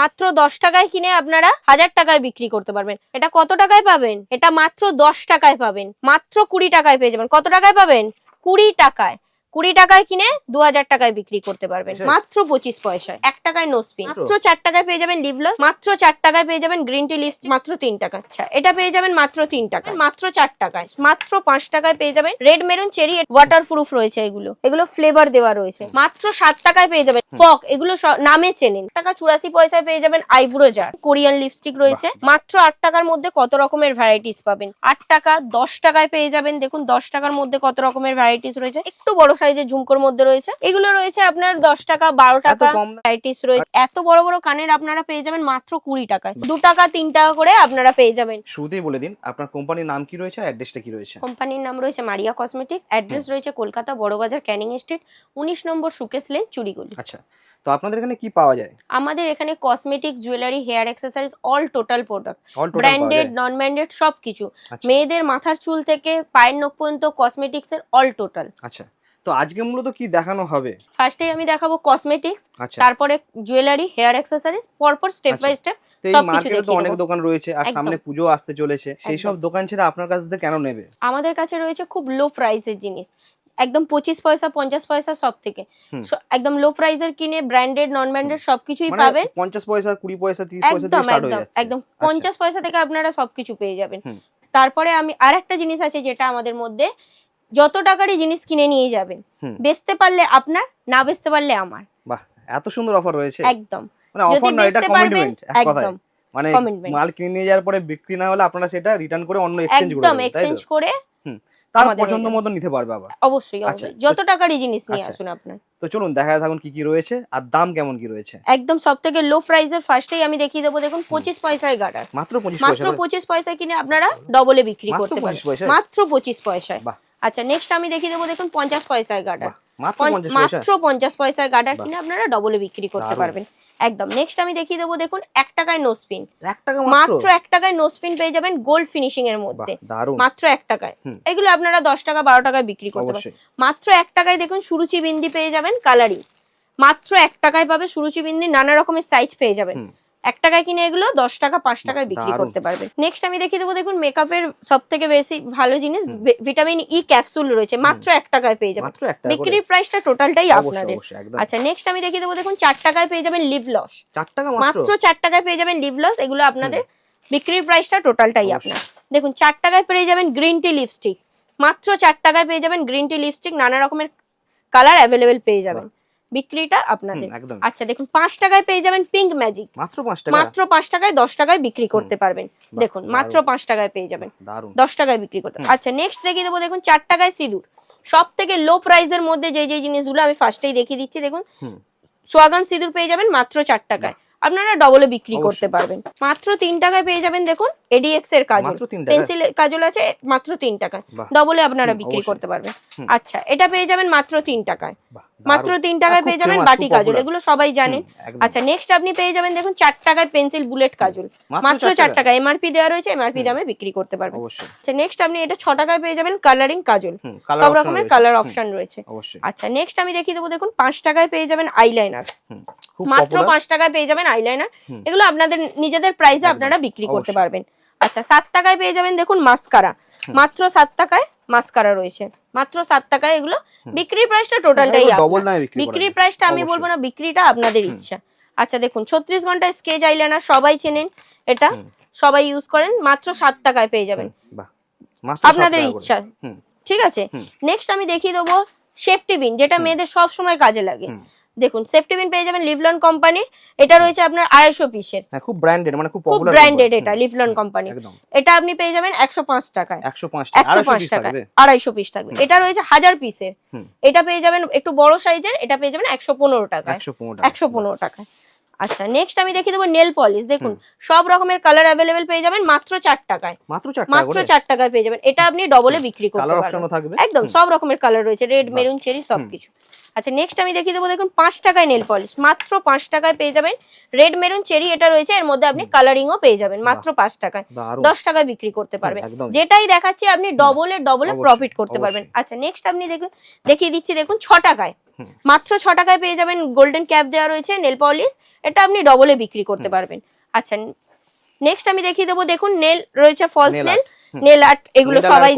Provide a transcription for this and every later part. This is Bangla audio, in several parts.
মাত্র দশ টাকায় কিনে আপনারা হাজার টাকায় বিক্রি করতে পারবেন। এটা কত টাকায় পাবেন? এটা মাত্র দশ টাকায় পাবেন। মাত্র কুড়ি টাকায় পেয়ে যাবেন। কত টাকায় পাবেন? কুড়ি টাকায়। কুড়ি টাকায় কিনে দু হাজার টাকায় বিক্রি করতে পারবেন। আচ্ছা। মাত্র পঁচিশ পয়সায়। এক টাকায় নো স্পিন মাত্র? চার টাকায় পেয়ে যাবেন লিভলস মাত্র চার টাকায় পেয়ে যাবেন গ্রিন টি লিপস্টিক মাত্র তিন টাকা। আচ্ছা এটা পেয়ে যাবেন মাত্র তিন টাকা মাত্র চার টাকায়। মাত্র পাঁচ টাকায় পেয়ে যাবেন red maroon cherry waterproof রয়েছে এগুলো। এগুলো ফ্লেভার দেওয়া রয়েছে। মাত্র সাত টাকায় পেয়ে যাবেন ফক এগুলো নামে চেনেন। টাকা চুরাশি পয়সায় পেয়ে যাবেন আইব্রো জার কোরিয়ান লিপস্টিক রয়েছে। মাত্র আট টাকার মধ্যে কত রকমের ভ্যারাইটিস পাবেন? আট টাকা দশ টাকায় পেয়ে যাবেন। দেখুন দশ টাকার মধ্যে কত রকমের ভ্যারাইটিস রয়েছে। একটু বড় সাইজের ঝুমকোর মধ্যে রয়েছে। এগুলো রয়েছে আপনার দশ টাকা বারো টাকা? ভ্যারাইটিস রয়েছে। এত বড় বড় কানের আপনারা পেয়ে যাবেন মাত্র কুড়ি টাকায়। দু টাকা তিন টাকা করে আপনারা পেয়ে যাবেন। শুরুতেই বলে দিন আপনার কোম্পানির নাম কি রয়েছে অ্যাড্রেসটা কি রয়েছে? কোম্পানির নাম রয়েছে মারিয়া কসমেটিক অ্যাড্রেস রয়েছে কলকাতা বড়বাজার ক্যানিং স্ট্রিট উনিশ নম্বর সুকেশ লেন চুরিগুলি আচ্ছা তো আপনাদের এখানে কি পাওয়া যায়? আমাদের এখানে cosmetic jewellery hair accessories all total product branded non branded সবকিছু। আচ্ছা। মেয়েদের মাথার চুল থেকে পায়ের নখ পর্যন্ত কসমেটিক্স এর অল টোটাল আচ্ছা। তো আজকে মূলত কি দেখানো হবে? ফার্স্টে আমি দেখাবো কসমেটিক্স আচ্ছা। তারপরে জুয়েলারি হেয়ার অ্যাক্সেসরিজ পরপর স্টেপ। বাই স্টেপ মার্কেটে তো অনেক দোকান রয়েছে আর সামনে পুজো আসতে চলেছে। সেই সব দোকান ছেড়ে আপনার কাছ থেকে কেন নেবে? আমাদের কাছে রয়েছে খুব লো প্রাইসের জিনিস। একদম পঁচিশ পয়সা পঞ্চাশ পয়সা সব থেকে একদম লো প্রাইসের কিনে ব্র্যান্ডেড নন ব্র্যান্ডেড সবকিছুই মানে পাবেন। পঞ্চাশ পয়সা কুড়ি পয়সা তিরিশ পয়সা একদম একদম একদম। আচ্ছা। পঞ্চাশ পয়সা থেকে আপনারা সবকিছু পেয়ে যাবেন। তারপরে আমি আর একটা জিনিস আছে যেটা আমাদের মধ্যে। যত টাকারই জিনিস কিনে নিয়ে যাবেন বেচতে পারলে আপনার না বেচতে পারলে আমার। বাহ এত সুন্দর অফার রয়েছে। একদম। মানে অফার না এটা কমিটমেন্ট এক কথায়। একদম মানে মাল কিনে নিয়ে যাওয়ার পরে বিক্রি না হলে আপনারা সেটা রিটার্ন করে অন্য এক্সচেঞ্জ করে একদম এক্সচেঞ্জ করে তার পছন্দ মতো নিতে পারবে আবার। অবশ্যই আচ্ছা, যত টাকারই জিনিস নিয়ে আচ্ছা। আসুন আপনার। তো চলুন দেখা যাক এখন কি কি রয়েছে আর দাম কেমন কি রয়েছে। একদম সব থেকে লো প্রাইসের ফার্স্টেই আমি দেখিয়ে দেবো দেখুন পঁচিশ পয়সায় গাডার মাত্র পঁচিশ পয়সা মাত্র? পঁচিশ পয়সায় কিনে আপনারা ডবলে বিক্রি করতে 25 পারেন মাত্র পঁচিশ পয়সায়। বাহ। আচ্ছা নেক্সট আমি দেখিয়ে দেবো দেখুন পঞ্চাশ পয়সায় গাডার বাহ, মাত্র পঞ্চাশ পয়সা? মাত্র পয়সায় গাডার কিনে আপনারা ডবলে বিক্রি করতে পারবেন। একদম নেক্সট আমি দেখিয়ে দেবো দেখুন এক টাকায় নো স্পিন মাত্র? এক টাকায় নো স্পিন পেয়ে যাবেন গোল্ড ফিনিশিং এর মধ্যে। মাত্র এক টাকায়। এগুলো আপনারা দশ টাকা বারো টাকায় বিক্রি করতে অবশ্যই। মাত্র এক টাকায় দেখুন সুরুচি বিন্দি পেয়ে যাবেন কালারিং মাত্র এক টাকায় পাবে সুরুচি বিন্দি নানা রকমের সাইজ পেয়ে যাবেন। এক টাকায় কিনে এগুলো দশ টাকা পাঁচ টাকায় বিক্রি করতে পারবে। নেক্সট আমি দেখিয়ে দেবো দেখুন মেকআপের সব থেকে বেশি ভালো জিনিস ভিটামিন ই ক্যাপসুল রয়েছে মাত্র এক টাকায় পেয়ে যাবেন। বিক্রির প্রাইসটা টোটালটাই আপনাদের। আচ্ছা নেক্সট আমি দেখিয়ে দেবো দেখুন চার টাকায় পেয়ে যাবেন লিভ লস মাত্র? মাত্র চার টাকায় পেয়ে যাবেন লিভ লস এগুলো আপনাদের বিক্রির প্রাইসটা টোটালটাই আপনার। দেখুন চার টাকায় পেয়ে যাবেন গ্রিন টি লিপস্টিক মাত্র চার টাকায় পেয়ে যাবেন গ্রিন টি লিপস্টিক নানা রকমের কালার অ্যাভেলেবেল পেয়ে যাবেন। বিক্রিটা আপনাদের। আচ্ছা দেখুন পাঁচ টাকায় পেয়ে যাবেন পিঙ্ক ম্যাজিক মাত্র পাঁচ টাকা মাত্র পাঁচ টাকায় দশ টাকায় বিক্রি করতে পারবেন। দেখুন মাত্র পাঁচ টাকায় পেয়ে যাবেন। দশ টাকায় বিক্রি করতে। আচ্ছা নেক্সট দেখিয়ে দেবো দেখুন চার টাকায় সিঁদুর। সব থেকে লো প্রাইসের মধ্যে যে যে জিনিসগুলো আমি ফার্স্টেই দেখিয়ে দিচ্ছি দেখুন সোয়াগান সিঁদুর পেয়ে যাবেন মাত্র চার টাকায়। আপনারা ডবলে বিক্রি করতে পারবেন। মাত্র তিন টাকায় পেয়ে যাবেন দেখুন এডিএক্স এর কাজল। পেন্সিল কাজল আছে মাত্র তিন টাকায়। ডবলে আপনারা বিক্রি করতে পারবেন। আচ্ছা এটা পেয়ে যাবেন মাত্র তিন টাকায়। মাত্র তিন টাকায় পেয়ে যাবেন বাটি কাজল এগুলো সবাই জানেন। আচ্ছা নেক্সট আপনি পেয়ে যাবেন দেখুন চার টাকায় পেন্সিল বুলেট কাজল। মাত্র চার টাকা এমআরপি দেওয়া রয়েছে এমআরপি দামে বিক্রি করতে পারবেন। আচ্ছা নেক্সট আপনি এটা ছ টাকায় পেয়ে যাবেন কালারিং কাজল। সব রকমের কালার অপশন রয়েছে। আচ্ছা নেক্সট আমি দেখিয়ে দেবো দেখুন পাঁচ টাকায় পেয়ে যাবেন আইলাইনার মাত্র পাঁচ টাকায় পেয়ে যাবেন আইলাইনার এগুলো আপনাদের নিজেদের প্রাইসে আপনারা বিক্রি করতে পারবেন। আচ্ছা সাত টাকায় পেয়ে যাবেন দেখুন মাস্কারা। মাত্র সাত টাকায় মাস্কারা রয়েছে। মাত্র সাত টাকায় এগুলো। বিক্রির প্রাইসটা টোটালটাই বিক্রির। প্রাইসটা আমি বলব না বিক্রিটা আপনাদের ইচ্ছা। আচ্ছা দেখুন ছত্রিশ ঘণ্টা স্কেচ আইলাইনার সবাই চেনেন। এটা সবাই ইউজ করেন মাত্র সাত টাকায় পেয়ে যাবেন। আপনাদের ইচ্ছা। ঠিক আছে? নেক্সট আমি দেখিয়ে দেবো সেফটি বিন যেটা মেয়েদের সব সময় কাজে লাগে। দেখুন সেফটি পিন পেয়ে যাবেন লিভলন কোম্পানির এটা রয়েছে আপনার আড়াইশো পিসের। হ্যাঁ খুব ব্র্যান্ডেড মানে খুব খুব ব্র্যান্ডেড এটা লিভলন কোম্পানি এটা আপনি পেয়ে যাবেন একশো পাঁচ টাকায়। একশো পাঁচ টাকায় থাকবে। আড়াইশো পিস থাকবে। এটা রয়েছে হাজার পিসের এটা পেয়ে যাবেন একটু বড় সাইজের এটা পেয়ে যাবেন একশো পনেরো টাকায়। একশো পনেরো টাকা একশো পনেরো টাকায়। আচ্ছা নেক্সট আমি দেখিয়ে দেবো নেল পলিশ দেখুন সব রকমের কালার অ্যাভেলেবেল পেয়ে যাবেন মাত্র চার টাকায়। মাত্র মাত্র চার টাকায় পেয়ে যাবেন। এটা আপনি ডবলে বিক্রি করতে কালার পারবেন। অপশনও থাকবে? একদম সব রকমের কালার রয়েছে রেড মেরুন চেরি। সবকিছু আচ্ছা নেক্সট আমি দেখিয়ে দেবো দেখুন পাঁচ টাকায় নেল পলিশ মাত্র পাঁচ টাকায় পেয়ে যাবেন রেড মেরুন চেরি এটা রয়েছে এর মধ্যে আপনি কালারিংও পেয়ে যাবেন মাত্র পাঁচ টাকায়। দশ টাকায় বিক্রি করতে পারবেন যেটাই দেখাচ্ছি আপনি ডবলে ডবলে প্রফিট করতে পারবেন। আচ্ছা নেক্সট আপনি দেখুন দেখিয়ে দিচ্ছি দেখুন ছ টাকায়। মাত্র ছ টাকায় পেয়ে যাবেন গোল্ডেন ক্যাপ দেওয়া রয়েছে নেল পলিশ এটা আপনি ডবলে বিক্রি করতে পারবেন। আচ্ছা নেক্সট আমি দেখিয়ে দেবো দেখুন নেল রয়েছে ফলস নেল নেল। আর্ট। এগুলো সবাই।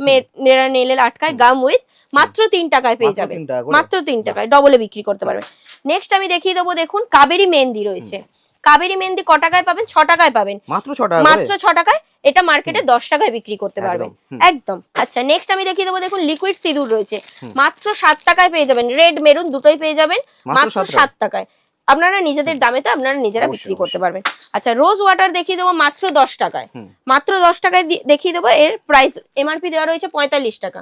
মে- মেয়েরা নেলের আটকায় গাম উইথ মাত্র তিন টাকায় পেয়ে করে? মাত্র তিন টাকায় ডবলে বিক্রি করতে পারবেন। নেক্সট আমি দেখিয়ে দেবো দেখুন কাবেরি মেহেন্দি রয়েছে। কাবেরি মেহেন্দি ক টাকায় পাবেন? ছ টাকায় পাবেন। মাত্র ছ টাকা মাত্র ছ টাকায় এটা মার্কেটে দশ টাকায় বিক্রি করতে পারবেন। একদম। আচ্ছা নেক্সট আমি দেখিয়ে দেবো দেখুন লিকুইড সিঁদুর রয়েছে। মাত্র সাত টাকায় পেয়ে যাবেন। রেড মেরুন দুটোই পেয়ে যাবেন। মাত্র? সাত টাকায়। আপনারা নিজেদের দামেতে আপনারা নিজেরা বিক্রি করতে পারবেন। আচ্ছা রোজ ওয়াটার দেখিয়ে দেবো মাত্র দশ টাকায়। মাত্র দশ টাকায় দেখিয়ে দেবো এর প্রাইস এমআরপি দেওয়া রয়েছে পঁয়তাল্লিশ টাকা।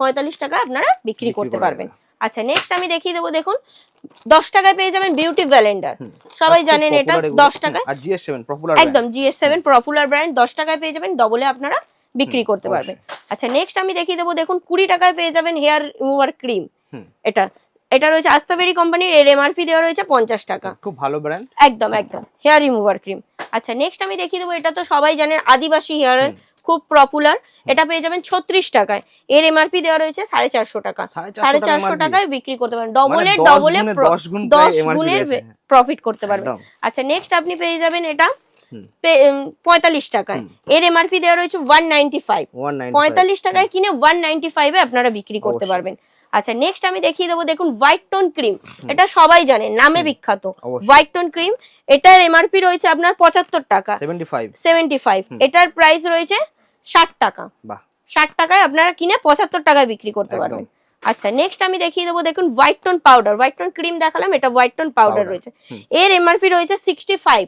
পঁয়তাল্লিশ টাকা আপনারা বিক্রি করতে পারবেন। আচ্ছা নেক্সট আমি দেখিয়ে দেবো দেখুন দশ টাকায় পেয়ে যাবেন বিউটি ভ্যালেন্ডার সবাই জানেন এটা দশ টাকায়। একদম জিএস সেভেন পপুলার ব্র্যান্ড দশ টাকায় পেয়ে যাবেন ডবলে আপনারা বিক্রি করতে পারবেন। আচ্ছা নেক্সট আমি দেখিয়ে দেবো দেখুন কুড়ি টাকায় পেয়ে যাবেন হেয়ার রিমুভার ক্রিম এটা এটা রয়েছে আস্তাবেরি কোম্পানির এর এমআরপি দেওয়া রয়েছে পঞ্চাশ টাকা। খুব ভালো ব্র্যান্ড একদম একদম। হেয়ার রিমুভার ক্রিম আচ্ছা নেক্সট আমি দেখিয়ে দেবো এটা তো সবাই জানেন আদিবাসী হেয়ার অয়েল খুব পপুলার এটা পেয়ে যাবেন ছত্রিশ টাকায়। এর এমআরপি দেওয়া রয়েছে সাড়ে চারশো টাকা। সাড়ে চারশো চারশো টাকা টাকায় বিক্রি করতে পারেন। ডবলের দশ ডবলে দশ গুণের প্রফিট করতে পারবেন। আচ্ছা নেক্সট আপনি পেয়ে যাবেন এটা। পঁয়তাল্লিশ টাকায়। এর এমআরপি দেওয়া রয়েছে ওয়ান নাইনটি ফাইভ পঁয়তাল্লিশ টাকায় কিনে ওয়ান নাইনটি ফাইভে আপনারা বিক্রি করতে পারবেন। আচ্ছা নেক্সট আমি দেখিয়ে দেবো দেখুন হোয়াইট টোন ক্রিম এটা সবাই জানে নামে বিখ্যাত। হোয়াইট টোন ক্রিম এটার এমআরপি রয়েছে আপনার পঁচাত্তর টাকা। সেভেন্টি ফাইভ এটার প্রাইস রয়েছে ষাট টাকা। ষাট টাকায় আপনারা কিনে পঁচাত্তর টাকায় বিক্রি করতে পারবেন। আচ্ছা নেক্সট আমি দেখিয়ে দেবো দেখুন white tone powder white tone cream দেখালাম এটা হোয়াইট টোন পাউডার রয়েছে। এর এমআরপি রয়েছে সিক্সটি ফাইভ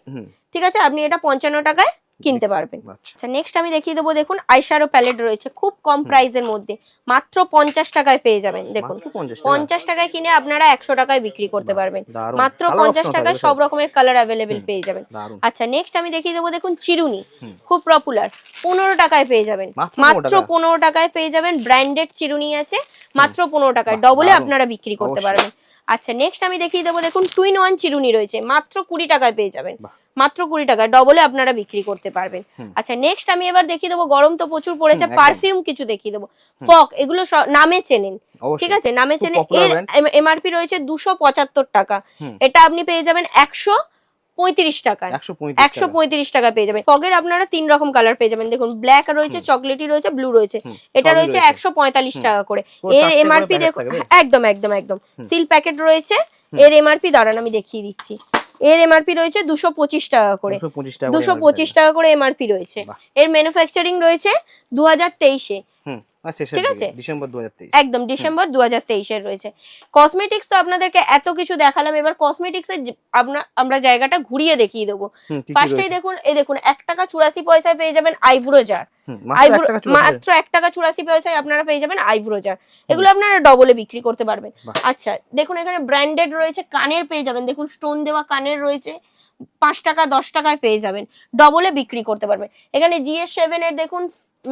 ঠিক আছে আপনি এটা পঞ্চান্ন টাকায় কিনতে পারবেন। আচ্ছা। আচ্ছা নেক্সট আমি দেখিয়ে দেবো দেখুন আইশ্যাডো প্যালেট রয়েছে খুব কম প্রাইসের মধ্যে মাত্র পঞ্চাশ টাকায় পেয়ে যাবেন দেখুন। মাত্র পঞ্চাশ টাকা। পঞ্চাশ টাকায় কিনে আপনারা একশো টাকায় বিক্রি করতে পারবেন। মাত্র পঞ্চাশ টাকায় সব। রকমের কালার অ্যাভেলেবেল পেয়ে যাবেন। আচ্ছা নেক্সট আমি দেখিয়ে দেবো দেখুন চিরুনি খুব পপুলার পনেরো টাকায় পেয়ে যাবেন। মাত্র মাত্র 15 পনেরো টাকায় পেয়ে যাবেন ব্র্যান্ডেড চিরুনি আছে মাত্র পনেরো টাকায় ডবলে আপনারা বিক্রি করতে পারবেন। আচ্ছা নেক্সট আমি দেখিয়ে দেবো দেখুন টুইন ওয়ান চিরুনি রয়েছে মাত্র কুড়ি টাকায় পেয়ে যাবেন। মাত্র কুড়ি টাকা ডবলে আপনারা বিক্রি করতে পারবেন। আচ্ছা নেক্সট আমি এবার দেখিয়ে দেবো গরম তো প্রচুর পড়েছে পারফিউম কিছু দেখিয়ে দেবো। ফক এগুলো নামে চেনেন ঠিক আছে? নামে খুব চেনে এর এমআরপি রয়েছে দুশো পঁচাত্তর টাকা। এটা আপনি পেয়ে যাবেন একশো পঁয়ত্রিশ টাকায়। একশো পঁয়ত্রিশ টাকা পেয়ে যাবেন। ফগের আপনারা তিন রকম কালার পেয়ে যাবেন। দেখুন ব্ল্যাক রয়েছে চকলেটি রয়েছে ব্লু রয়েছে। এটা রয়েছে রয়েছে। একশো পঁয়তাল্লিশ টাকা করে। এর এমআরপি দেখুন একদম একদম। একদম সিল প্যাকেট রয়েছে এর এমআরপি দাঁড়ান আমি দেখিয়ে দিচ্ছি। এর এমআরপি রয়েছে দুশো পঁচিশ টাকা করে। দুশো পঁচিশ টাকা করে এমআরপি রয়েছে। এর ম্যানুফ্যাকচারিং রয়েছে দু হাজার তেইশে ঠিক আছে? ডিসেম্বর দু হাজার তেইশ। একদম ডিসেম্বর দু হাজার তেইশের রয়েছে। কসমেটিক্স তো আপনাদেরকে এত কিছু দেখালাম এবার কসমেটিক্স এর আমরা জায়গাটা ঘুরিয়ে দেখিয়ে দেবো। ফার্স্টেই দেখুন এই দেখুন এক টাকা চুরাশি পয়সায় পেয়ে যাবেন আইব্রো জার আইব্রো মাত্র এক টাকা চুরাশি পয়সায়। আপনারা পেয়ে যাবেন আইব্রো জার এগুলো আপনারা ডবলে বিক্রি করতে পারবেন। আচ্ছা দেখুন এখানে ব্র্যান্ডেড রয়েছে কানের পেয়ে যাবেন। দেখুন স্টোন দেওয়া কানের রয়েছে পাঁচ টাকা দশ টাকায় পেয়ে যাবেন। ডবলে বিক্রি করতে পারবেন। এখানে জিএস সেভেন এর দেখুন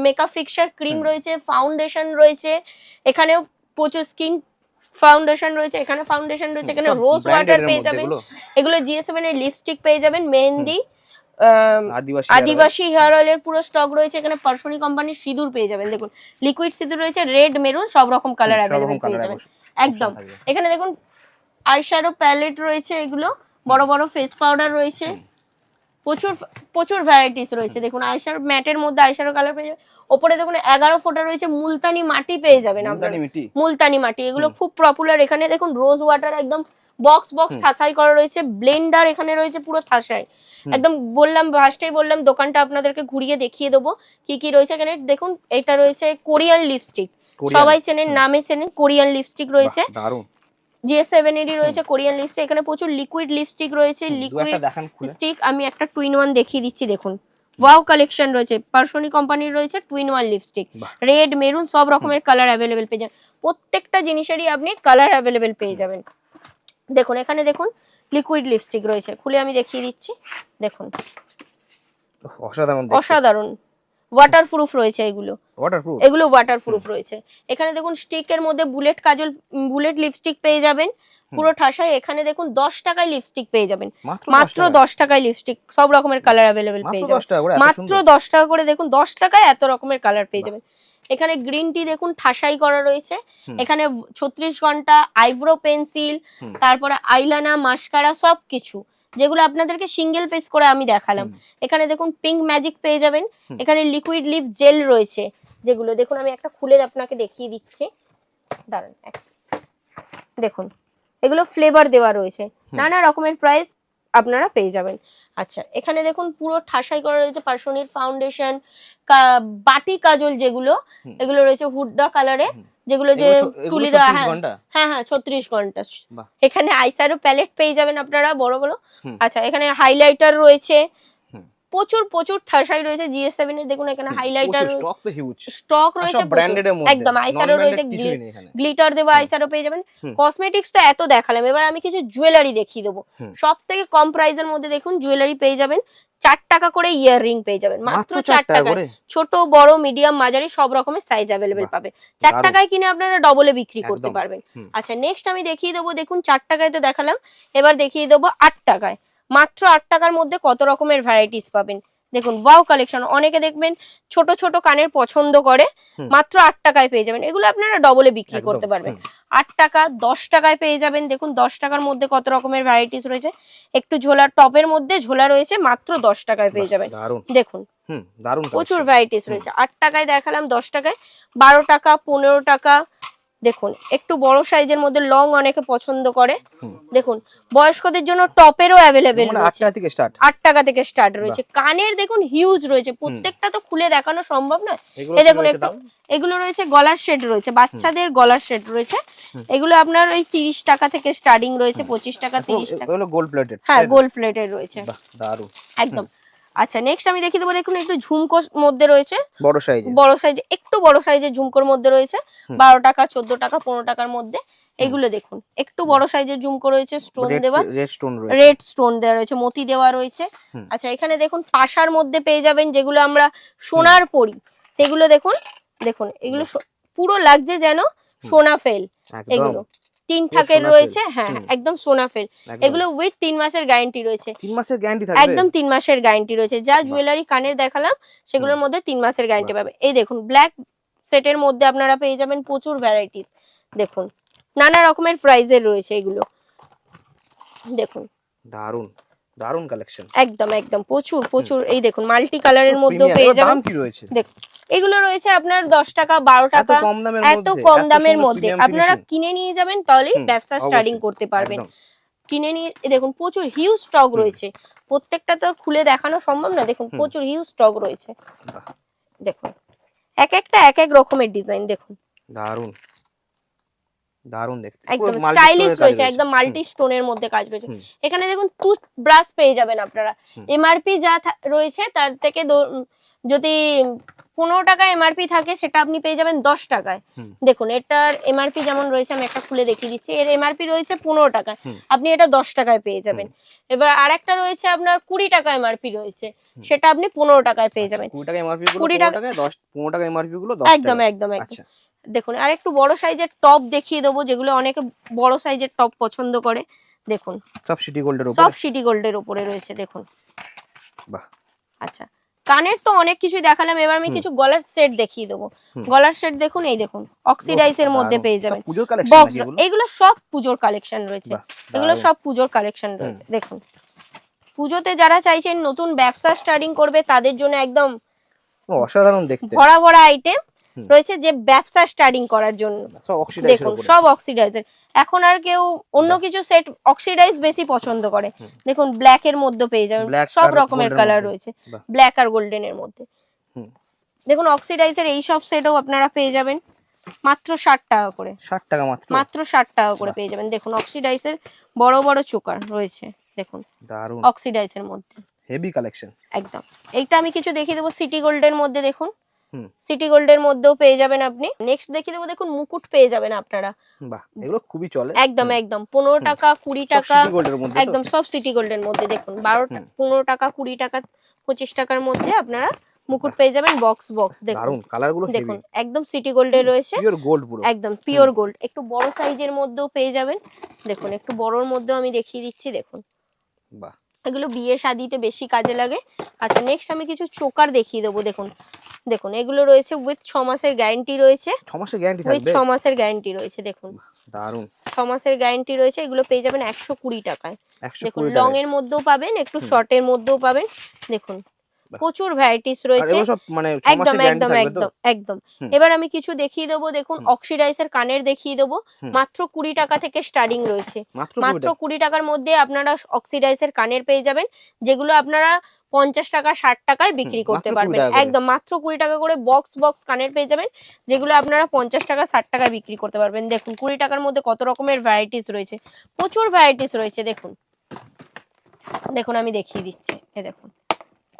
মেকআপ ফিক্সার ক্রিম রয়েছে ফাউন্ডেশন রয়েছে এখানেও প্রচুর স্কিন ফাউন্ডেশন রয়েছে এখানে ফাউন্ডেশন রয়েছে এখানে রোজ ওয়াটার পেয়ে যাবেন। এগুলো। জিএস এর লিপস্টিক পেয়ে যাবেন মেহেন্দি আদিবাসী হেয়ার অয়েলের পুরো স্টক রয়েছে এখানে পার্সনি কোম্পানির সিঁদুর পেয়ে যাবেন। দেখুন লিকুইড সিঁদুর রয়েছে রেড মেরুন সব রকম কালার অ্যাভেলেবেল পেয়ে যাবেন। একদম। এখানে দেখুন আইশ্যাডো প্যালেট রয়েছে এগুলো বড় বড় ফেস পাউডার রয়েছে। প্রচুর প্রচুর ভ্যারাইটিস রয়েছে। দেখুন আইশ্যাডো ম্যাটের মধ্যে আইশ্যাডো কালার পেয়ে যাবেন। ওপরে দেখুন এগারো ফোটা রয়েছে মুলতানি মাটি পেয়ে যাবেন আপনারা। মুলতানি মাটি। এগুলো খুব পপুলার এখানে দেখুন রোজ ওয়াটার একদম বক্স বক্স থাসাই করা রয়েছে। ব্লেন্ডার এখানে রয়েছে পুরো থাসাই একদম বললাম ফার্স্টেই বললাম দোকানটা আপনাদেরকে ঘুরিয়ে দেখিয়ে দেবো। কি কি রয়েছে এখানে? দেখুন এটা রয়েছে কোরিয়ান লিপস্টিক সবাই চেনেন নামে চেনেন কোরিয়ান লিপস্টিক রয়েছে। জিএস সেভেন এরই রয়েছে কোরিয়ান লিপস্টিক এখানে প্রচুর লিকুইড লিপস্টিক রয়েছে লিকুইড স্টিক আমি একটা টুইন ওয়ান দেখিয়ে দিচ্ছি দেখুন। ওয়াও কালেকশন রয়েছে পার্সনি কোম্পানির রয়েছে twin one lipstick red maroon সব রকমের কালার অ্যাভেলেবেল পেয়ে যাবেন। প্রত্যেকটা জিনিসেরই আপনি কালার অ্যাভেলেবেল পেয়ে যাবেন। দেখুন এখানে দেখুন লিকুইড লিপস্টিক রয়েছে খুলে আমি দেখিয়ে দিচ্ছি দেখুন। অসাধারণ অসাধারণ। ওয়াটার প্রুফ রয়েছে এগুলো। ওয়াটারপ্রুফ এগুলো ওয়াটার প্রুফ রয়েছে। এখানে দেখুন স্টিকের মধ্যে বুলেট কাজল বুলেট লিপস্টিক পেয়ে যাবেন। পুরো ঠাসায় এখানে দেখুন দশ টাকায় লিপস্টিক পেয়ে যাবেন। মাত্র দশ টাকায়? লিপস্টিক সব রকমের কালার অ্যাভেলেবেল পেয়ে যাবেন। টাকা মাত্র দশ টাকা করে দেখুন দশ টাকায় এত রকমের কালার পেয়ে যাবেন। এখানে গ্রিন টি দেখুন ঠাসাই করা রয়েছে। এখানে ছত্রিশ ঘণ্টা আইব্রো পেন্সিল তারপরে আইলানা মাস্কারা সব কিছু যেগুলো আপনাদেরকে সিঙ্গেল পিস করে আমি দেখালাম। এখানে দেখুন পিঙ্ক ম্যাজিক পেয়ে যাবেন। এখানে লিকুইড লিপ জেল রয়েছে যেগুলো দেখুন আমি একটা খুলে আপনাকে দেখিয়ে দিচ্ছি। দাঁড়ান দেখুন এগুলো ফ্লেভার দেওয়া রয়েছে। নানা রকমের প্রাইস আপনারা পেয়ে যাবেন। আচ্ছা এখানে দেখুন পুরো ঠাসাই করা রয়েছে পার্সোনির ফাউন্ডেশন বাটি কাজল যেগুলো এগুলো রয়েছে হুড্ডা কালারে। যেগুলো যে তুলি দেওয়া হ্যাঁ। হ্যাঁ হ্যাঁ ছত্রিশ ঘণ্টা। এখানে আইসারও প্যালেট পেয়ে যাবেন আপনারা বড় বড়। আচ্ছা এখানে হাইলাইটার রয়েছে। প্রচুর প্রচুর থার্সাই রয়েছে জিএস সেভেন এর দেখুন এখানে হাইলাইটার স্টক রয়েছে একদম আইসারও রয়েছে গ্লিটার দেবো হুম। আইসারও পেয়ে যাবেন। কসমেটিক্স তো এত দেখালাম। এবার আমি কিছু জুয়েলারি দেখিয়ে দেবো। সব থেকে কম প্রাইসের মধ্যে দেখুন জুয়েলারি পেয়ে যাবেন। চার টাকা করে ইয়ার রিং পেয়ে যাবেন। মাত্র চার টাকা ছোট বড় মিডিয়াম মাঝারি সব রকমের সাইজ অ্যাভেলেবেল। পাবেন। চার টাকায় কিনে আপনারা ডবলে বিক্রি করতে পারবেন। আচ্ছা নেক্সট আমি দেখিয়ে দেবো দেখুন চার টাকায় তো দেখালাম। এবার দেখিয়ে দেবো আট টাকায়। মাত্র আট টাকার মধ্যে কত রকমের ভ্যারাইটিস পাবেন? দেখুন ওয়াও কালেকশন অনেকে দেখবেন ছোট ছোট কানের পছন্দ করে মাত্র আট টাকায় পেয়ে যাবেন। এগুলো আপনারা ডবলে বিক্রি করতে পারবেন। আট টাকা দশ টাকায় পেয়ে যাবেন। দেখুন দশ টাকার মধ্যে কত রকমের ভ্যারাইটিস রয়েছে। একটু ঝোলার টপের মধ্যে ঝোলা রয়েছে মাত্র দশ টাকায় পেয়ে যাবেন। দেখুন প্রচুর ভ্যারাইটিস রয়েছে। আট টাকায় দেখালাম দশ টাকায়। বারো টাকা পনেরো টাকা দেখুন একটু বড় সাইজের মধ্যে লং অনেকে পছন্দ করে। দেখুন বয়স্কদের জন্য টপেরও অ্যাভেলেবেল মানে রয়েছে। থেকে স্টার্ট আট টাকা থেকে স্টার্ট রয়েছে। কানের দেখুন হিউজ রয়েছে। প্রত্যেকটা তো খুলে দেখানো সম্ভব নয়। এই দেখুন একটু এগুলো রয়েছে গলার সেট রয়েছে। বাচ্চাদের গলার সেট রয়েছে। এগুলো আপনার ওই তিরিশ টাকা থেকে স্টার্টিং রয়েছে পঁচিশ টাকা এগুলো- তিরিশ টাকা। এগুলো গোল্ড প্লেটেড হ্যাঁ গোল্ড প্লেটের রয়েছে। দারুণ। একদম। আচ্ছা নেক্সট আমি দেখিয়ে দেবো দেখুন একটু ঝুমকোর মধ্যে রয়েছে। বড় সাইজ বড় সাইজ একটু বড় সাইজের ঝুমকোর মধ্যে রয়েছে। বারো টাকা চোদ্দ টাকা পনেরো টাকার মধ্যে। এগুলো দেখুন একটু বড় সাইজের ঝুমকো রয়েছে স্টোন দেওয়া। রেড স্টোন দেওয়া রয়েছে মতি দেওয়া রয়েছে। আচ্ছা এখানে দেখুন পাশার মধ্যে পেয়ে যাবেন যেগুলো আমরা সোনার পরি। সেগুলো দেখুন দেখুন এগুলো পুরো লাগছে যেন সোনা ফেল এগুলো। তিন থাকের রয়েছে। হ্যাঁ একদম সোনা ফেল। এগুলো উইথ তিন মাসের গ্যারান্টি রয়েছে। তিন মাসের গ্যারান্টি থাকবে? একদম তিন মাসের গ্যারান্টি রয়েছে। যা জুয়েলারি কানের দেখালাম সেগুলোর মধ্যে তিন মাসের গ্যারান্টি পাবে। এই দেখুন ব্ল্যাক সেটের মধ্যে আপনারা পেয়ে যাবেন প্রচুর ভ্যারাইটিস দেখুন নানা রকমের প্রাইজের রয়েছে এগুলো। দেখুন। দারুণ দারুণ কালেকশন একদম একদম প্রচুর প্রচুর। এই দেখুন মাল্টি কালারের মধ্যেও পেয়ে যাবেন। দাম কি রয়েছে? দেখুন এগুলো রয়েছে আপনার দশ টাকা বারো টাকা এত কম দামের মধ্যে। আপনারা কিনে নিয়ে যাবেন তাহলেই ব্যবসা স্টার্টিং করতে পারবেন। কিনে নিয়ে দেখুন প্রচুর হিউজ স্টক রয়েছে। প্রত্যেকটা তো খুলে দেখানো সম্ভব না দেখুন প্রচুর হিউজ স্টক রয়েছে। দেখুন এক একটা এক এক রকমের ডিজাইন দেখুন। দারুণ দেখতে। একদম স্টাইলিশ রয়েছে একদম মাল্টি স্টোনের মধ্যে কাজ রয়েছে। এখানে দেখুন টুথ ব্রাশ পেয়ে যাবেন আপনারা। এমআরপি যা রয়েছে তার থেকে যদি পনেরো টাকা এমআরপি থাকে সেটা আপনি পেয়ে যাবেন দশ টাকায়। দেখুন এটার এমআরপি যেমন রয়েছে আমি একটা খুলে দেখিয়ে দিচ্ছি। এর এমআরপি রয়েছে পনেরো টাকায়। আপনি এটা দশ টাকায় পেয়ে যাবেন। এবার আরেকটা রয়েছে আপনার কুড়ি টাকা এমআরপি রয়েছে। সেটা আপনি পনেরো টাকায় পেয়ে যাবেন। কুড়ি টাকা এমআরপি গুলো পনেরো টাকা- এমআরপি একদম একদম একদম। আচ্ছা। দেখুন আর একটু বড় সাইজের টপ দেখিয়ে দেবো যেগুলো অনেকে বড় সাইজের টপ পছন্দ করে। দেখুন। সব সিটি গোল্ডের সব সিটি গোল্ডের উপরে রয়েছে দেখুন। বাহ। আচ্ছা। কানের তো অনেক কিছুই দেখালাম এবার আমি কিছু গলার সেট দেখিয়ে দেবো। গলার সেট দেখুন এই দেখুন অক্সিডাইজের মধ্যে পেয়ে যাবেন। বক্স এগুলো? সব পুজোর কালেকশন রয়েছে। এগুলো সব পুজোর কালেকশন রয়েছে দেখুন। পুজোতে যারা চাইছেন নতুন ব্যবসা স্টার্টিং করবে তাদের জন্য একদম অসাধারণ দেখতে। ভরা ভরা আইটেম রয়েছে যে ব্যবসা স্টার্টিং করার জন্য। দেখুন সব অক্সিডাইজার এখন আর কেউ অন্য কিছু সেট অক্সিডাইজ বেশি পছন্দ করে। দেখুন ব্ল্যাক এর মধ্যে পেয়ে যাবেন। সব রকমের কালার রয়েছে। ব্ল্যাক আর গোল্ডেন এর মধ্যে। দেখুন অক্সিডাইজের এই সব সেটও আপনারা পেয়ে যাবেন। মাত্র ষাট টাকা করে। ষাট টাকা মাত্র? মাত্র ষাট টাকা করে পেয়ে যাবেন। দেখুন অক্সিডাইজের বড় বড় চোকার রয়েছে। দেখুন দারুণ। অক্সিডাইজের মধ্যে। হেভি কালেকশন একদম। এইটা আমি কিছু দেখিয়ে দেবো। সিটি গোল্ডের মধ্যে দেখুন। সিটি গোল্ডের মধ্যেও পেয়ে যাবেন আপনি। নেক্সট দেখিয়ে দেবো দেখুন মুকুট পেয়ে যাবেন আপনারা। বাহ এগুলো খুবই চলে। একদম একদম। পনেরো টাকা কুড়ি টাকা? একদম সব সিটি গোল্ডের মধ্যে দেখুন। বারো পনেরো টাকা কুড়ি টাকা পঁচিশ টাকার মধ্যে আপনারা মুকুট পেয়ে যাবেন বক্স বক্স দেখুন। দারুণ কালারগুলো দেখুন একদম সিটি গোল্ডের রয়েছে। পিওর গোল্ড পুরো। একদম পিওর গোল্ড একটু বড় সাইজের মধ্যেও পেয়ে যাবেন। দেখুন একটু বড়র মধ্যেও আমি দেখিয়ে দিচ্ছি দেখুন। বাহ। এগুলো বিয়ে শাদিতে বেশি কাজে লাগে। আচ্ছা নেক্সট আমি কিছু চোকার দেখিয়ে দেবো দেখুন। দেখুন এগুলো রয়েছে উইথ ছ মাসের গ্যারান্টি রয়েছে। ছ মাসের গ্যারান্টি উইথ ছ মাসের গ্যারান্টি রয়েছে দেখুন। দারুণ। ছ মাসের গ্যারান্টি রয়েছে এগুলো পেয়ে যাবেন একশো কুড়ি টাকায়। দেখুন লং এর মধ্যেও পাবেন একটু। শর্টের মধ্যেও পাবেন। দেখুন প্রচুর ভ্যারাইটিস রয়েছে। এগুলো সব মানে একদম মাসের গ্যারান্টি একদম একদম একদম। এবার আমি কিছু দেখিয়ে দেবো দেখুন হুম। অক্সিডাইজার কানের দেখিয়ে দেবো। মাত্র কুড়ি টাকা থেকে স্টার্টিং রয়েছে। মাত্র কুড়ি টাকার মধ্যে আপনারা অক্সিডাইজার কানের পেয়ে যাবেন যেগুলো আপনারা পঞ্চাশ টাকা ষাট টাকায় বিক্রি করতে পারবেন। একদম মাত্র কুড়ি টাকা করে বক্স বক্স কানের পেয়ে যাবেন যেগুলো আপনারা পঞ্চাশ টাকা ষাট টাকায় বিক্রি করতে পারবেন। দেখুন কুড়ি টাকার মধ্যে কত রকমের ভ্যারাইটিস রয়েছে। প্রচুর ভ্যারাইটিস রয়েছে দেখুন। দেখুন আমি দেখিয়ে দিচ্ছি। এ দেখুন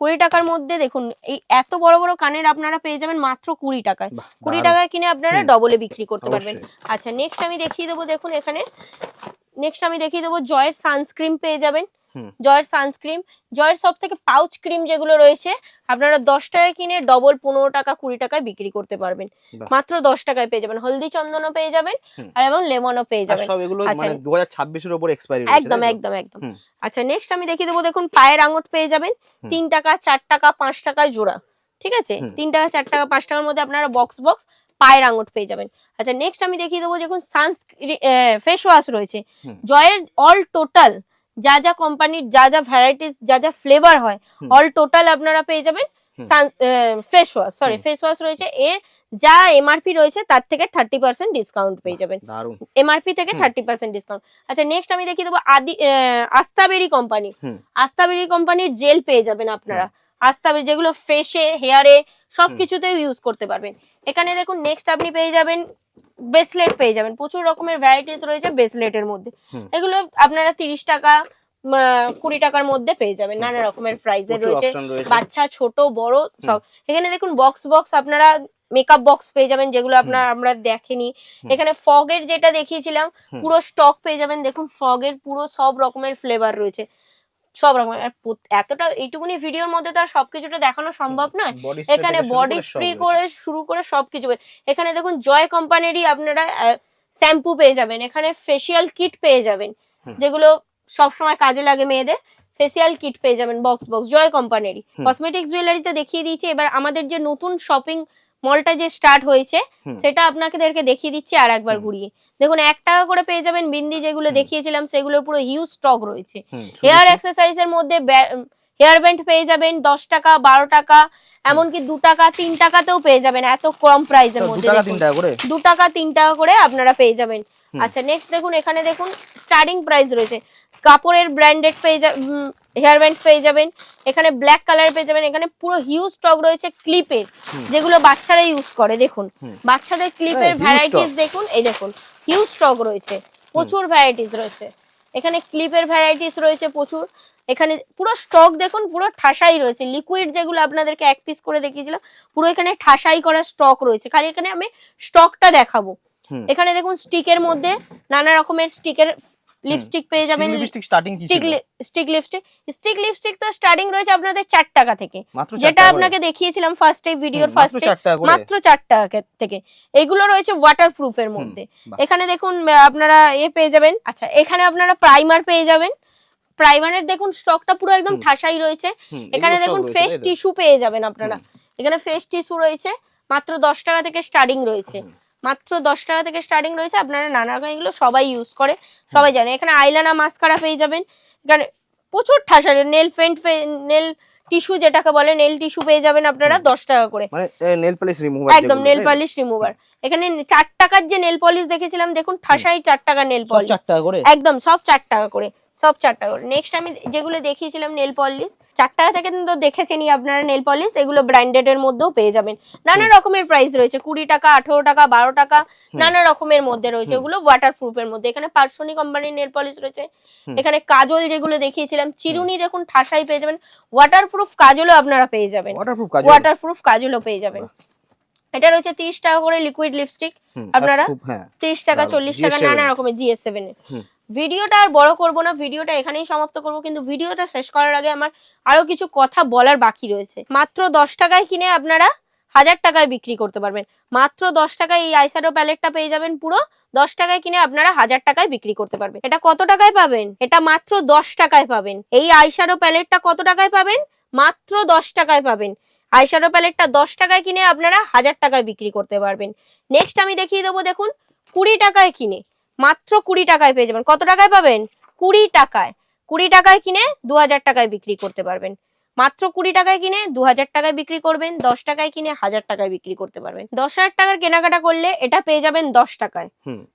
কুড়ি টাকার মধ্যে দেখুন এই এত বড় বড় কানের আপনারা পেয়ে যাবেন মাত্র কুড়ি টাকায়। কুড়ি টাকায় কিনে আপনারা ডবলে বিক্রি করতে পারবেন। আচ্ছা নেক্সট আমি দেখিয়ে দেবো দেখুন এখানে। নেক্সট আমি দেখিয়ে দেবো জয়ের সানস্ক্রিন পেয়ে যাবেন। জয়ের সানস্ক্রিম জয়ের সব থেকে পাউচ ক্রিম যেগুলো রয়েছে আপনারা দশ টাকায় কিনে ডবল পনেরো টাকা কুড়ি টাকায় বিক্রি করতে পারবেন। মাত্র দশ টাকায় পেয়ে যাবেন। হলদি চন্দনও পেয়ে যাবেন আর এবং লেমনও পেয়ে যাবেন। সব এগুলো আচ্ছা। মানে দু হাজার ছাব্বিশের ওপর এক্সপায়ারি একদম একদম একদম। আচ্ছা নেক্সট আমি দেখিয়ে দেবো দেখুন পায়ের আঙট পেয়ে যাবেন। তিন টাকা চার টাকা পাঁচ টাকায় জোড়া ঠিক আছে? তিন টাকা চার টাকা পাঁচ টাকার মধ্যে আপনারা বক্স বক্স পায়ের আঙট পেয়ে যাবেন। আচ্ছা নেক্সট আমি দেখিয়ে দেবো দেখুন সানস্ক্রিন ফেস ওয়াশ রয়েছে। জয়ের অল টোটাল যা যা কোম্পানির যা যা ভ্যারাইটিস যা যা ফ্লেভার হয়। অল টোটাল আপনারা পেয়ে যাবেন face wash sorry face wash রয়েছে এর যা এমআরপি রয়েছে তার থেকে থার্টি পার্সেন্ট ডিসকাউন্ট পেয়ে যাবেন। এমআরপি থেকে থার্টি পার্সেন্ট ডিসকাউন্ট আচ্ছা নেক্সট আমি দেখিয়ে দেবো আদি আস্তাবেরি কোম্পানি আস্তাবেরি কোম্পানির জেল পেয়ে যাবেন আপনারা। আস্তাবেরি যেগুলো ফেসে হেয়ারে সব হুম। কিছুতেই ইউজ করতে পারবেন। এখানে দেখুন নেক্সট আপনি পেয়ে যাবেন ব্রেসলেট পেয়ে যাবেন। প্রচুর রকমের ভ্যারাইটিস রয়েছে ব্রেসলেটের মধ্যে। এগুলো আপনারা তিরিশ টাকা কুড়ি টাকার মধ্যে পেয়ে যাবেন। নানা রকমের প্রচুর রয়েছে। বাচ্চা ছোট বড় সব। এখানে দেখুন বক্স বক্স আপনারা মেকআপ বক্স পেয়ে যাবেন যেগুলো আপনার আমরা দেখেনি। এখানে ফগের যেটা দেখিয়েছিলাম পুরো স্টক পেয়ে যাবেন। দেখুন ফগের পুরো সব রকমের ফ্লেভার রয়েছে। সব রকম। এতটা এইটুকুনি ভিডিওর মধ্যে তো আর সবকিছুটা দেখানো সম্ভব নয়। এখানে বডি স্প্রে করে শুরু করে সবকিছু এখানে দেখুন জয় কোম্পানিরই আপনারা শ্যাম্পু পেয়ে যাবেন। এখানে ফেসিয়াল কিট পেয়ে যাবেন। যেগুলো সবসময় কাজে লাগে মেয়েদের। ফেসিয়াল কিট পেয়ে যাবেন বক্স বক্স জয় কোম্পানিরই কসমেটিক জুয়েলারি তো দেখিয়ে দিয়েছি। এবার আমাদের যে নতুন শপিং মলটা যে স্টার্ট হয়েছে সেটা আপনাদেরকে দেখিয়ে দিচ্ছি আর একবার ঘুরিয়ে। দেখুন এক টাকা করে পেয়ে যাবেন বিন্দি যেগুলো দেখিয়েছিলাম সেগুলোর পুরো হিউজ স্টক রয়েছে। হেয়ার অ্যাক্সেসরিজ এর মধ্যে হেয়ার ব্যান্ড পেয়ে যাবেন দশ টাকা বারো টাকা এমনকি দু টাকা তিন টাকাতেও পেয়ে যাবেন এত কম প্রাইসের মধ্যে দু টাকা তিন টাকা করে আপনারা পেয়ে যাবেন। আচ্ছা নেক্সট দেখুন এখানে দেখুন স্টার্টিং প্রাইস রয়েছে। কাপড়ের ব্র্যান্ডেড পেয়ে যাবেন হেয়ার ব্যান্ড পেয়ে যাবেন। এখানে ব্ল্যাক কালার পেয়ে যাবেন। এখানে পুরো হিউজ স্টক রয়েছে ক্লিপের যেগুলো বাচ্চারা ইউজ করে দেখুন। বাচ্চাদের ক্লিপের ভ্যারাইটিস দেখুন এই দেখুন। হিউজ স্টক রয়েছে প্রচুর ভ্যারাইটিস রয়েছে। এখানে ক্লিপের ভ্যারাইটিস রয়েছে প্রচুর। এখানে পুরো স্টক দেখুন পুরো ঠাসাই রয়েছে। লিকুইড যেগুলো আপনাদেরকে এক পিস করে দেখিয়েছিলাম পুরো এখানে ঠাসাই করা স্টক রয়েছে। খালি এখানে আমি স্টকটা দেখাবো। এখানে দেখুন স্টিকের মধ্যে নানা রকমের স্টিকের লিপস্টিক পেয়ে যাবেন lipstick starting stick stick lipstick stick lipstick তো স্টার্টিং রয়েছে আপনাদের চার টাকা থেকে। যেটা আপনাকে দেখিয়েছিলাম ফার্স্টে ভিডিওর হুম, মাত্র ফার্স্টে মাত্র চার টাকা থেকে। এগুলো রয়েছে ওয়াটার প্রুফের মধ্যে। এখানে দেখুন আপনারা এ পেয়ে যাবেন। আচ্ছা এখানে আপনারা প্রাইমার পেয়ে যাবেন। প্রাইমারের দেখুন স্টকটা পুরো একদম। ঠাসাই রয়েছে। এখানে দেখুন ফেস টিস্যু পেয়ে যাবেন আপনারা। এখানে ফেস টিস্যু রয়েছে মাত্র দশ টাকা থেকে স্টার্টিং রয়েছে। মাত্র দশ টাকা থেকে স্টার্টিং রয়েছে। আপনারা নানা রকম এগুলো সবাই ইউজ করে সবাই জানে। এখানে আইলানা মাস্কারা পেয়ে যাবেন। এখানে প্রচুর ঠাসা নেল পেন্ট নেল টিস্যু যেটাকে বলে নেল টিস্যু পেয়ে যাবেন আপনারা দশ টাকা করে। মানে নেল পলিশ রিমুভার একদম নেল পলিশ রিমুভার এখানে চার টাকার যে নেল পলিশ দেখেছিলাম দেখুন ঠাসাই চার টাকা নেল পলিশ চার টাকা করে? একদম সব চার টাকা করে। সব চার টাকা করে। নেক্সট আমি যেগুলো দেখিয়েছিলাম নেল পলিশ চার টাকা থেকে কিন্তু দেখেছেনই আপনারা নেল পলিশ এগুলো ব্র্যান্ডেড এর মধ্যেও পেয়ে যাবেন। নানা রকমের প্রাইস রয়েছে কুড়ি টাকা আঠেরো টাকা বারো টাকা নানা রকমের মধ্যে রয়েছে। এগুলো ওয়াটার প্রুফের মধ্যে। এখানে পার্সোনি কোম্পানির নেল পলিশ রয়েছে। এখানে কাজল যেগুলো দেখিয়েছিলাম চিরুনি দেখুন ঠাসাই পেয়ে যাবেন। ওয়াটার প্রুফ কাজলও আপনারা পেয়ে যাবেন। ওয়াটারপ্রুফ ওয়াটার প্রুফ কাজলও পেয়ে যাবেন। এটা রয়েছে তিরিশ টাকা করে লিকুইড লিপস্টিক আপনারা? হ্যাঁ। তিরিশ টাকা চল্লিশ টাকা নানা রকমের জিএস সেভেন। ভিডিওটা আর বড় করব না, ভিডিওটা এখানেই সমাপ্ত করব, কিন্তু ভিডিওটা শেষ করার আগে আমার আরও কিছু কথা বলার বাকি রয়েছে। মাত্র দশ টাকায় কিনে আপনারা হাজার টাকায় বিক্রি করতে পারবেন। মাত্র দশ টাকায় এই আইশ্যাডো প্যালেটটা পেয়ে যাবেন পুরো। দশ টাকায় কিনে আপনারা হাজার টাকায় বিক্রি করতে পারবেন। এটা কত টাকায় পাবেন? এটা মাত্র দশ টাকায় পাবেন। এই আইশ্যাডো প্যালেটটা কত টাকায় পাবেন? মাত্র দশ টাকায় পাবেন। আইশ্যাডো প্যালেটটা দশ টাকায় কিনে আপনারা হাজার টাকায় বিক্রি করতে পারবেন। নেক্সট আমি দেখিয়ে দেবো, দেখুন, কুড়ি টাকায় কিনে। মাত্র কুড়ি টাকায় পেয়ে যাবেন। কত টাকায় পাবেন? কুড়ি টাকায়। কুড়ি টাকায় কিনে দু হাজার টাকায় বিক্রি করতে পারবেন। মাত্র কুড়ি টাকায় কিনে দু হাজার টাকায় বিক্রি করবেন। দশ টাকায় কিনে হাজার টাকায় বিক্রি করতে পারবেন। দশ হাজার টাকার কেনাকাটা করলে এটা পেয়ে যাবেন দশ টাকায়।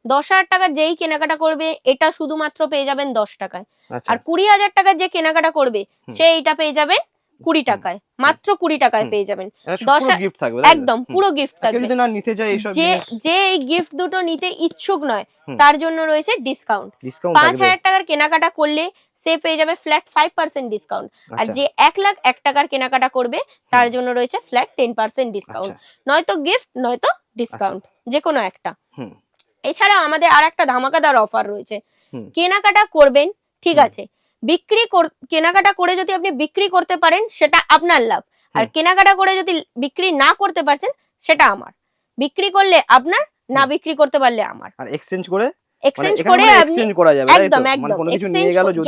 দশ হাজার টাকার যেই কেনাকাটা করবে এটা শুধুমাত্র পেয়ে যাবেন দশ টাকায়। আচ্ছা। আর কুড়ি হাজার টাকার যে কেনাকাটা করবে সে এটা পেয়ে যাবে কুড়ি টাকায় মাত্র কুড়ি টাকায় পেয়ে যাবেন। দশ পুরো গিফট থাকবে একদম পুরো গিফট থাকবে। যদি না নিতে চায় এইসব যে যে এই গিফট দুটো নিতে ইচ্ছুক নয় তার জন্য রয়েছে ডিসকাউন্ট পাঁচ হাজার টাকার কেনাকাটা করলে সে পেয়ে যাবে ফ্ল্যাট ফাইভ পার্সেন্ট ডিসকাউন্ট আর আচ্ছা। যে এক লাখ এক টাকার কেনাকাটা করবে তার জন্য রয়েছে ফ্ল্যাট টেন পার্সেন্ট ডিসকাউন্ট নয়তো গিফট নয়তো ডিসকাউন্ট যে কোনো একটা। এছাড়া আমাদের আর একটা ধামাকাদার অফার রয়েছে। কেনাকাটা করবেন ঠিক আছে বিক্রি কেনাকাটা করে যদি আপনি বিক্রি করতে পারেন সেটা আপনার লাভ। আর কেনাকাটা করে যদি বিক্রি না করতে পারছেন সেটা আমার। বিক্রি করলে আপনার না বিক্রি করতে পারলে আমার। আর এক্সচেঞ্জ করে? মানে এক্সচেঞ্জ করে মানে এক্সচেঞ্জ করা যাবে একদম মানে একদম।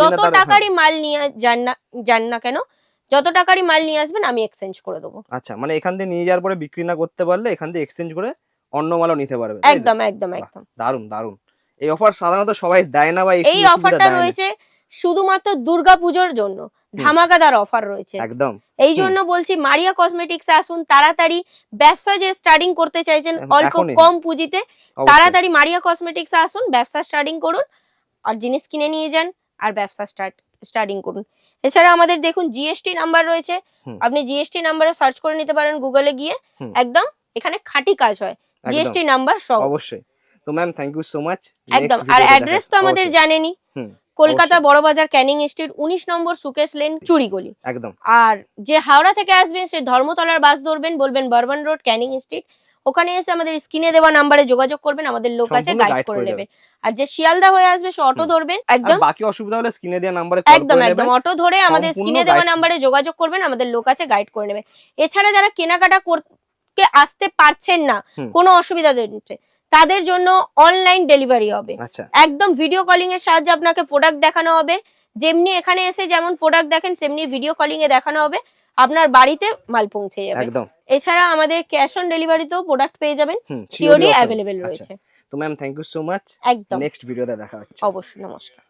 যত। টাকারই মাল নিয়ে যান না যান না কেন যত টাকারই মাল নিয়ে আসবেন আমি এক্সচেঞ্জ করে দেবো। আচ্ছা মানে এখান থেকে নিয়ে যাওয়ার পরে বিক্রি না করতে পারলে এখান থেকে এক্সচেঞ্জ করে অন্য মালও নিতে পারবে একদম একদম একদম। দারুণ দারুণ এই অফার সাধারণত সবাই দেয় না বা এই অফারটা রয়েছে শুধুমাত্র দুর্গাপুজোর জন্য ধামাকাদার অফার রয়েছে। একদম। এই জন্য বলছি মারিয়া কসমেটিক্স আসুন তাড়াতাড়ি ব্যবসা যে স্টার্টিং করতে চাইছেন অল্প কম পুঁজিতে তাড়াতাড়ি মারিয়া কসমেটিক্স আসুন ব্যবসা স্টার্টিং করুন আর জিনিস কিনে নিয়ে যান আর ব্যবসা স্টার্ট স্টার্টিং করুন। এছাড়া আমাদের দেখুন জিএসটি নাম্বার রয়েছে। আপনি জিএসটি নাম্বারে সার্চ করে নিতে পারেন গুগলে গিয়ে। একদম এখানে খাঁটি কাজ হয়। জিএসটি নাম্বার সব অবশ্যই। তো ma'am thank you so much একদম আর অ্যাড্রেস তো আমাদের জানেনই হুম, কলকাতা বড়বাজার ক্যানিং স্ট্রিট উনিশ নম্বর সুকেশ লেন চুরিগলি একদম। আর যে হাওড়া থেকে আসবেন সে ধর্মতলার বাস ধরবেন বলবেন বারবান রোড ক্যানিং স্ট্রিট। ওখানে এসে আমাদের স্ক্রিনে দেওয়া নাম্বারে যোগাযোগ করবেন আমাদের লোক আছে গাইড করে নেবেন আর যে শিয়ালদা হয়ে আসবে সে অটো ধরবেন একদম। বাকি অসুবিধা হলে স্ক্রিনে দেওয়া নাম্বারে একদম একদম। অটো ধরে আমাদের স্ক্রিনে দেওয়া নাম্বারে যোগাযোগ করবেন আমাদের লোক আছে গাইড করে নেবে। এছাড়া যারা কেনাকাটা করতে আসতে পারছেন না কোনো অসুবিধা হচ্ছে তাদের জন্য অনলাইন ডেলিভারি হবে। আচ্ছা। একদম ভিডিও কলিং এর সাহায্যে আপনাকে প্রোডাক্ট দেখানো হবে। যেমনি এখানে এসে যেমন প্রোডাক্ট দেখেন সেমনি ভিডিও কলিং এ দেখানো হবে। আপনার বাড়িতে মাল পৌঁছে যাবে। একদম। এছাড়া আমাদের ক্যাশ অন ডেলিভারিতেও প্রোডাক্ট পেয়ে যাবেন। সিওডি অ্যাভেলেবেল আচ্ছা, রয়েছে। তো ma'am thank you so much একদম। নেক্সট ভিডিওতে দেখা হচ্ছে। অবশ্যই নমস্কার।